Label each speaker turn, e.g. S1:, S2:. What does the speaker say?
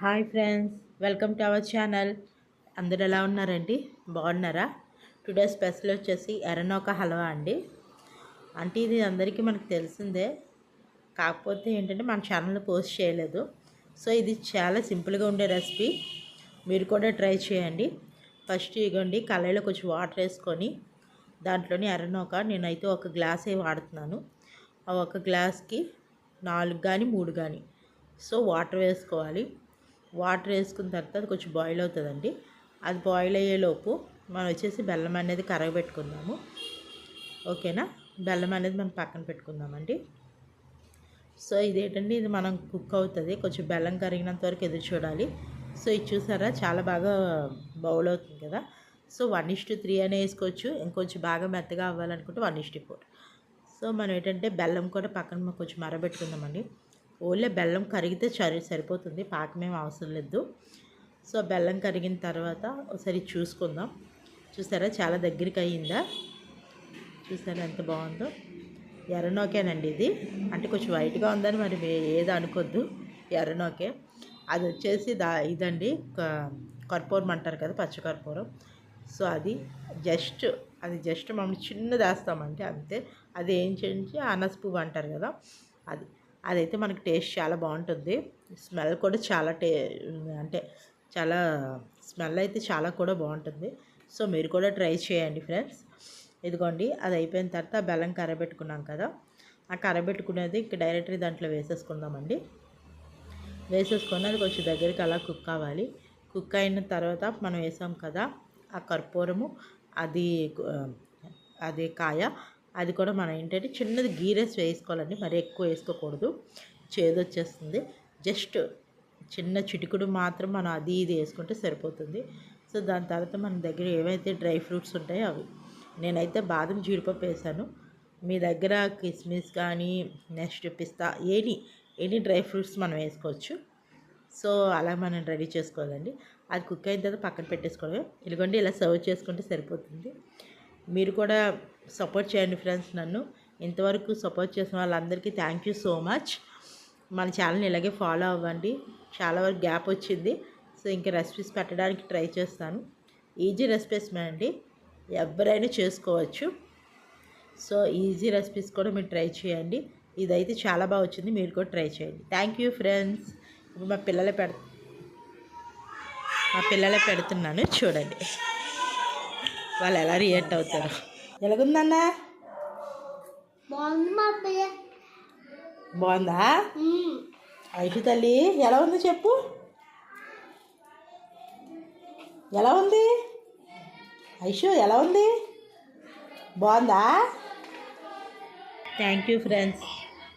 S1: Hi friends welcome to our channel. అందరు ఎలా ఉన్నారండి? బాగున్నారా? టుడే స్పెషల్ వచ్చేసి ఎర్రనోక హల్వా అండి. అంటే ఇది అందరికీ మనకు తెలిసిందే. కాకపోతే ఏంటంటే మన ఛానల్లో పోస్ట్ చేయలేదు. సో ఇది చాలా సింపుల్గా ఉండే రెసిపీ. మీరు కూడా ట్రై చేయండి. ఫస్ట్ ఇగోండి కళాయిలో కొంచెం వాటర్ వేసుకొని దాంట్లోని ఎర్రనోక నేనైతే ఒక గ్లాసే వాడుతున్నాను. ఆ ఒక గ్లాస్కి నాలుగు కానీ మూడు కానీ సో వాటర్ వేసుకోవాలి. వాటర్ వేసుకున్న తర్వాత అది కొంచెం బాయిల్ అవుతుందండి. అది బాయిల్ అయ్యేలోపు మనం వచ్చేసి బెల్లం అనేది కరగబెట్టుకుందాము. ఓకేనా? బెల్లం అనేది మనం పక్కన పెట్టుకుందామండి. సో ఇదేంటండి? ఇది మనం కుక్ అవుతుంది. కొంచెం బెల్లం కరిగినంత వరకు ఎదురు చూడాలి. సో ఇది చూసారా? చాలా బాగా బౌల్ అవుతుంది కదా? సో వన్ ఇస్టు త్రీ అనే వేసుకోవచ్చు. ఇంకొంచెం బాగా మెత్తగా అవ్వాలనుకుంటే వన్ ఇస్టు ఫోర్ సో మనం ఏంటంటే బెల్లం కూడా పక్కన కొంచెం మరబెట్టుకుందామండి. ఓన్లీ బెల్లం కరిగితే సరి సరిపోతుంది. పాకమేం అవసరం లేదు. సో బెల్లం కరిగిన తర్వాత ఒకసారి చూసుకుందాం. చూసారా? చాలా దగ్గరికి అయ్యిందా? చూసారా ఎంత బాగుందో? ఎర్రనోకేనండి ఇది. అంటే కొంచెం వైట్గా ఉందని మరి ఏది అనుకోద్దు. ఎర్రనోకే. అది వచ్చేసి దా ఇదండి. కర్పూరం అంటారు కదా పచ్చకర్పూరం సో అది జస్ట్ అది జస్ట్ మమ్మల్ని చిన్న దాస్తామంటే అంతే. అది ఏం చేయించి? అనస పువ్వు అంటారు కదా అది. అదైతే మనకి టేస్ట్ చాలా బాగుంటుంది. స్మెల్ కూడా చాలా టే అంటే చాలా స్మెల్ అయితే చాలా కూడా బాగుంటుంది. సో మీరు కూడా ట్రై చేయండి ఫ్రెండ్స్. ఇదిగోండి అది అయిపోయిన తర్వాత బెల్లం కరబెట్టుకున్నాం కదా. ఆ కరబెట్టుకునేది ఇక డైరెక్ట్గా దాంట్లో వేసేసుకుందామండి. వేసేసుకొని అది కొంచెం దగ్గరికి అలా కుక్ కావాలి కుక్ అయిన తర్వాత మనం వేసాం కదా ఆ కర్పూరము అది అది కాయ అది కూడా మనం ఏంటంటే చిన్నది గీరేసి వేసుకోవాలండి. మరి ఎక్కువ వేసుకోకూడదు. చేదు వచ్చేస్తుంది జస్ట్ చిన్న చిటికుడు మాత్రం మనం అది ఇది వేసుకుంటే సరిపోతుంది. సో దాని తర్వాత మన దగ్గర ఏవైతే డ్రై ఫ్రూట్స్ ఉంటాయో అవి. నేనైతే బాదం జీడిపప్పు వేసాను. మీ దగ్గర కిస్మిస్ కానీ నెక్స్ట్ పిస్తా ఏని ఎనీ డ్రై ఫ్రూట్స్ మనం వేసుకోవచ్చు. సో అలా మనం రెడీ చేసుకోవాలండి. అది కుక్ అయిన తర్వాత పక్కన పెట్టేసుకోవడమే. ఇదిగోండి ఇలా సర్వ్ చేసుకుంటే సరిపోతుంది. మీరు కూడా సపోర్ట్ చేయండి ఫ్రెండ్స్ నన్ను. ఇంతవరకు సపోర్ట్ చేసిన వాళ్ళందరికీ థ్యాంక్ యూ సో మచ్ మన ఛానల్ని ఇలాగే ఫాలో అవ్వండి. చాలా వరకు గ్యాప్ వచ్చింది. సో ఇంకా రెసిపీస్ పెట్టడానికి ట్రై చేస్తాను. ఈజీ రెసిపీస్ అండి. ఎవరైనా చేసుకోవచ్చు. సో ఈజీ రెసిపీస్ కూడా మీరు ట్రై చేయండి. ఇదైతే చాలా బాగా వచ్చింది. మీరు కూడా ట్రై చేయండి. థ్యాంక్ యూ ఫ్రెండ్స్ ఇప్పుడు మా పిల్లలే పెడ మా పిల్లలే పెడుతున్నాను. చూడండి. వాళ్ళు ఎలా రియాక్ట్ అవుతారు? ఎలాగుందన్నా? బాగుందా ఐషు తల్లి ఎలా ఉంది చెప్పు? ఎలా ఉంది? ఐషు ఎలా ఉంది? బాగుందా? Thank you friends